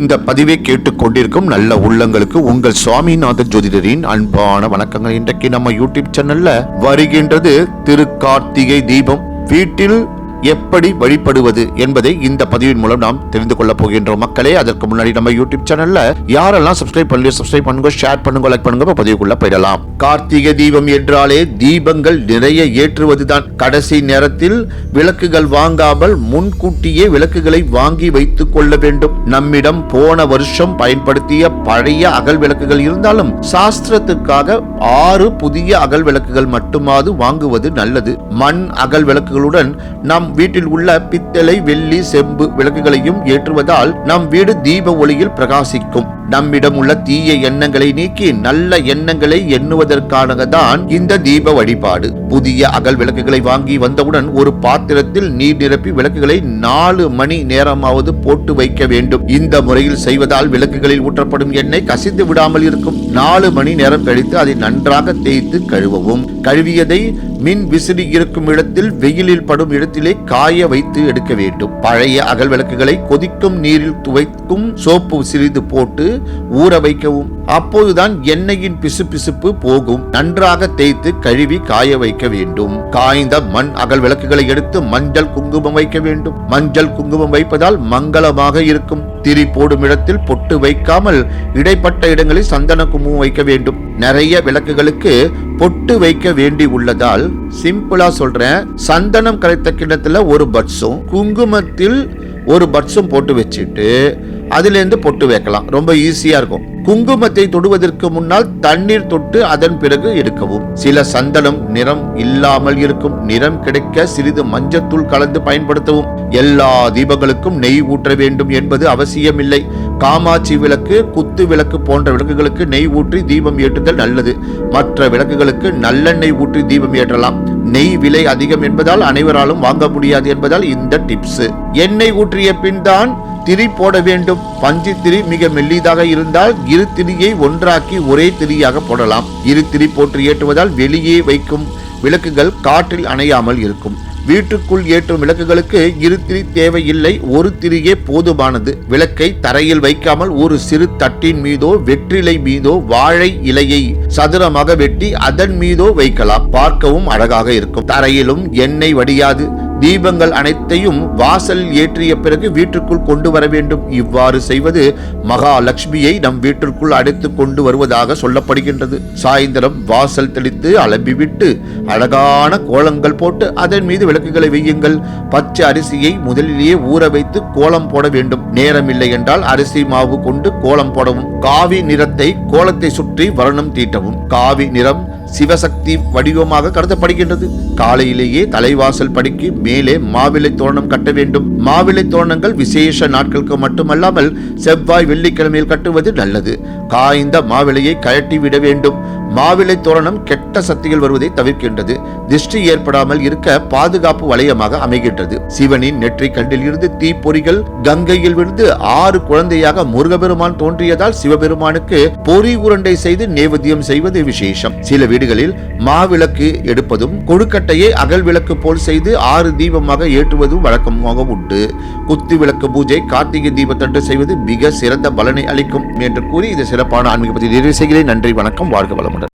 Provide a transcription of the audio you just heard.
இந்த பதிவை கேட்டுக்கொண்டிருக்கும் நல்ல உள்ளங்களுக்கு உங்கள் சுவாமிநாத ஜோதிடரின் அன்பான வணக்கங்கள். இன்றைக்கு நம்ம யூடியூப் சேனல்ல வருகின்றது திரு கார்த்திகை தீபம். வீட்டில் எப்படி வழிபடுவது என்பதை இந்த பதிவின் மூலம் நாம் தெரிந்து கொள்ள போகின்றோம். மக்களே அதற்கு முன்னாடி நம்ம யூடியூப் சேனல்ல யாரெல்லாம் சப்ஸ்கிரைப் பண்ணலையோ சப்ஸ்கிரைப் பண்ணுங்க ஷேர் பண்ணுங்க லைக் பண்ணுங்க பதிவுக்குள்ள போயிடலாம். கார்த்திகை தீபம் என்றாலே தீபங்கள் நிறைய ஏற்றுவதுதான். கடைசி நேரத்தில் விளக்குகள் வாங்காமல் முன்கூட்டியே விளக்குகளை வாங்கி வைத்துக் கொள்ள வேண்டும். நம்மிடம் போன வருஷம் பயன்படுத்திய பழைய அகல் விளக்குகள் இருந்தாலும் சாஸ்திரத்துக்காக ஆறு புதிய அகல் விளக்குகள் மட்டுமாவது வாங்குவது நல்லது. மண் அகல் விளக்குகளுடன் நாம் வீட்டில் உள்ள பித்தளை வெள்ளி செம்பு விளக்குகளையும் ஏற்றுவதால் நம் வீடு தீப ஒளியில் பிரகாசிக்கும். நம்மிடம் உள்ள தீய எண்ணங்களை நீக்கி நல்ல எண்ணங்களை எண்ணுவதற்கானதான் இந்த தீப வழிபாடு. புதிய அகல் விளக்குகளை வாங்கி வந்தவுடன் ஒரு பாத்திரத்தில் நீர் நிரப்பி விளக்குகளை நாலு மணி நேரமாவது போட்டு வைக்க வேண்டும். இந்த முறையில் செய்வதால் விளக்குகளில் ஊற்றப்படும் எண்ணெய் கசிந்து விடாமல் இருக்கும். நாலு மணி நேரம் கழித்து அதை நன்றாக தேய்த்து கழுவவும். கழுவியதை மின் விசிறி இருக்கும் இடத்தில் வெயிலில் படும் இடத்திலே காய வைத்து எடுக்க வேண்டும். பழைய அகல் விளக்குகளை கொதிக்கும் நீரில் துவைக்கும் சோப்பு சிறிது போட்டு ஊற வைக்கவும். அப்போதுதான் எண்ணெயின் பிசுபிசுப்பு போகும். நன்றாக தேய்த்து கழுவி காய வைக்க வேண்டும். காய்ந்த மண் அகல் விளக்குகளை எடுத்து மஞ்சள் குங்குமம் வைக்க வேண்டும். மஞ்சள் குங்குமம் வைப்பதால் மங்களமாக இருக்கும். திரி போடும் இடத்தில் பொட்டு வைக்காமல் இடைப்பட்ட இடங்களில் சந்தன குங்குமம் வைக்க வேண்டும். நிறைய விளக்குகளுக்கு பொட்டு வைக்க வேண்டி உள்ளதால் சிம்பிளா சொல்றேன். சந்தனம் கரைத்த கிண்ணத்துல ஒரு பட்ஸும் குங்குமத்தில் ஒரு பட்ஸும் போட்டு வச்சுட்டு அதுலேருந்து பொட்டு வைக்கலாம். ரொம்ப ஈஸியா இருக்கும். குங்குமத்தை தொடுவதற்கு முன்னால் தண்ணீர் தொட்டு அதன் பிறகு எடுக்கவும். சில சந்தனம் நிறம் இல்லாமல் இருக்கும். நிறம் கிடைக்க சிறிது மஞ்சத்தூள் கலந்து பயன்படுத்தவும். எல்லா தீபங்களுக்கும் நெய் ஊற்ற வேண்டும் என்பது அவசியமில்லை. காமாட்சி விளக்கு குத்து விளக்கு போன்ற விளக்குகளுக்கு நெய் ஊற்றி தீபம் ஏற்றுதல் நல்லது. மற்ற விளக்குகளுக்கு நல்லெண்ணெய் ஊற்றி தீபம் ஏற்றலாம். நெய் விலை அதிகம் என்பதால் அனைவராலும் வாங்க முடியாது என்பதால் இந்த டிப்ஸ். எண்ணெய் ஊற்றிய பின் தான் திரி போட வேண்டும். பஞ்சு திரி மிக மெல்லிதாக இருந்தால் இரு திரியை ஒன்றாக்கி ஒரே திரியாக போடலாம். இரு திரி போட்டு ஏற்றுவதால் வெளியே வைக்கும் விளக்குகள் காற்றில் அணையாமல் இருக்கும். வீட்டுக்குள் ஏற்றும் விளக்குகளுக்கு இரு திரி தேவையில்லை. ஒரு திரியே போதுமானது. விளக்கை தரையில் வைக்காமல் ஒரு சிறு தட்டின் மீதோ வெற்றிலை மீதோ வாழை இலையை சதுரமாக வெட்டி அதன் மீதோ வைக்கலாம். பார்க்கவும் அழகாக இருக்கும். தரையிலும் எண்ணெய் வடியாது. தீபங்கள் அனைத்தையும் வாசல் ஏற்றிய பிறகு வீட்டிற்குள் கொண்டு வர வேண்டும். இவ்வாறு செய்வது மகாலட்சுமியை நம் வீட்டிற்குள் அடைத்து கொண்டு வருவதாக சொல்லப்படுகின்றது. சாயந்தரம் வாசல் தெளித்து அலம்பிவிட்டு அழகான கோலங்கள் போட்டு அதன் மீது விளக்குகளை வையுங்கள். பச்சை அரிசியை முதலிலேயே ஊற வைத்து கோலம் போட வேண்டும். நேரமில்லை என்றால் அரிசி மாவு கொண்டு கோலம் போடவும். காவி நிறத்தை கோலத்தை சுற்றி வர்ணம் தீட்டவும். காவி நிறம் சிவசக்தி வடிவமாக கருதப்படுகின்றது. காலையிலேயே தலைவாசல் படிக்கு மேலே மாவிலை தோரணம் கட்ட வேண்டும். மாவிலை தோரணங்கள் விசேஷ நாட்களுக்கு மட்டுமல்லாமல் செவ்வாய் வெள்ளிக்கிழமையில் கட்டுவது நல்லது. காய்ந்த மாவிலையை கழட்டி விட வேண்டும். மாவிலை தோரணம் கெட்ட சக்திகள் வருவதை தவிர்க்கின்றது. திருஷ்டி ஏற்படாமல் இருக்க பாதுகாப்பு வளையமாக அமைகின்றது. சிவனின் நெற்றி கண்டில் இருந்து தீப்பொறிகள் கங்கையில் விழுந்து ஆறு குழந்தையாக முருகபெருமான் தோன்றியதால் சிவபெருமானுக்கு பொறி உருண்டை செய்து நேவேத்தியம் செய்வது விசேஷம். சில வீடுகளில் மாவிளக்கு எடுப்பதும் கொழுக்கட்டையை அகல் விளக்கு போல் செய்து ஆறு தீபமாக ஏற்றுவதும் வழக்கமாக உண்டு. குத்து விளக்கு பூஜை கார்த்திகை தீபத்தன்று செய்வது மிக சிறந்த பலனை அளிக்கும் என்று கூறி இது சிறப்பான ஆன்மீக பற்றி நிறைவு செய்கிறேன். நன்றி வணக்கம் வாழ்க வளமுடன்.